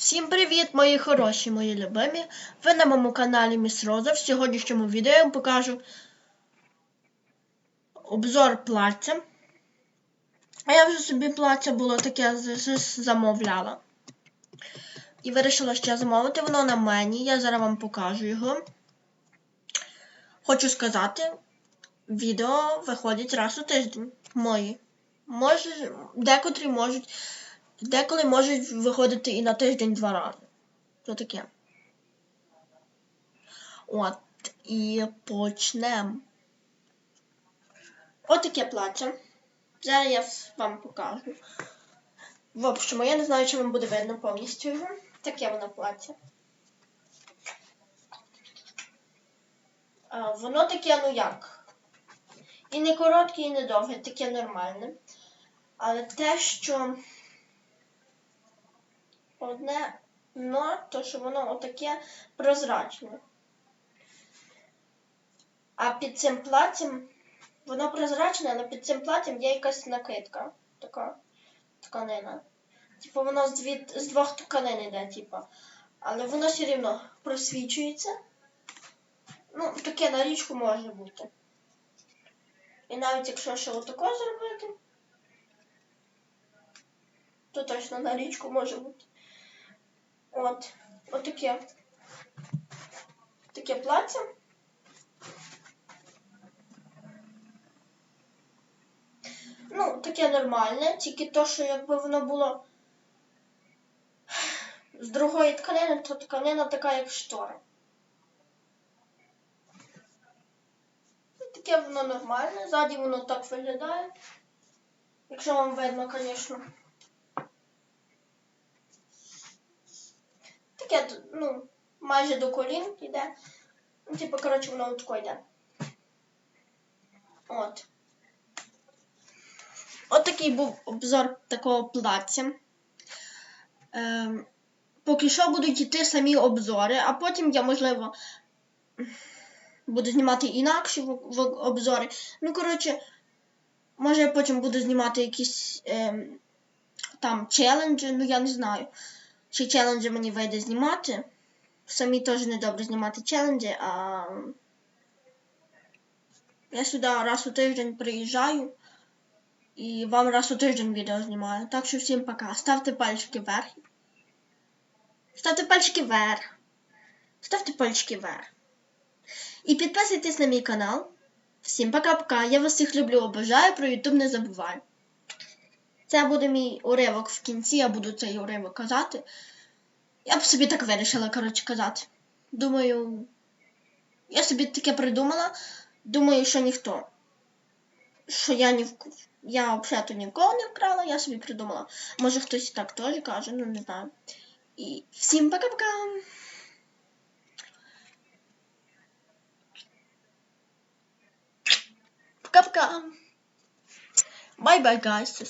Всім привіт, мої хороші, мої любимі. Ви на моєму каналі Міс Роза. В сьогоднішньому відео я вам покажу обзор плаття. А я вже собі плаття було таке замовляла. І вирішила ще замовити. Воно на мені. Я зараз вам покажу його. Хочу сказати, відео виходить раз у тиждень. Мої. Може, декотрі можуть. Деколи можуть виходити і на тиждень два рази. То таке. От. І почнемо. От таке плаття. Зараз я вам покажу. В общем, я не знаю, чи вам буде видно повністю його. Таке воно плаття. Воно таке, ну як. І не коротке, і не довге, таке нормальне. Але те, що одне но, то що воно отаке прозрачне. А під цим платтям воно прозрачне, але під цим платтям є якась накидка. Така тканина. Типу воно з, дві, з двох тканин йде, типу. Але воно все рівно просвічується. Ну, таке на річку може бути. І навіть якщо ще отако зробити, то точно на річку може бути. От, от таке. Таке плаття. Ну, таке нормальне, тільки то, що якби воно було з другої тканини, то тканина така, як штора. Ну, Таке воно нормальне, ззаді воно так виглядає. Якщо вам видно, звісно. Таке, ну, майже до колін йде. Ну, типу, коротше, воно отако йде. От. От такий був обзор такого плаття. Ем, поки що будуть йти самі обзори, а потім я, можливо, буду знімати інакші обзори. Ну, коротше, може я потім буду знімати якісь ем, там челенджі, ну я не знаю. Чи челенджі мені вийде знімати. Самі теж не добре знімати челенджі, а я сюди раз у тиждень приїжджаю і вам раз у тиждень відео знімаю. Так що всім пока. Ставте пальчики вверх. Ставте пальчики вверх. Ставте пальчики вверх. І підписуйтесь на мій канал. Всім пока-пока. Я вас всіх люблю, обожаю, про YouTube не забуваю. Це буде мій уривок в кінці, я буду цей уривок казати. Я б собі так вирішила, коротше, казати. Думаю, я собі таке придумала. Думаю, що ніхто. Що я ні в я взагалі нікого не вкрала, я собі придумала. Може хтось так теж каже, ну не знаю. І всім пока-пока! Пока-пока! Bye-bye, guys!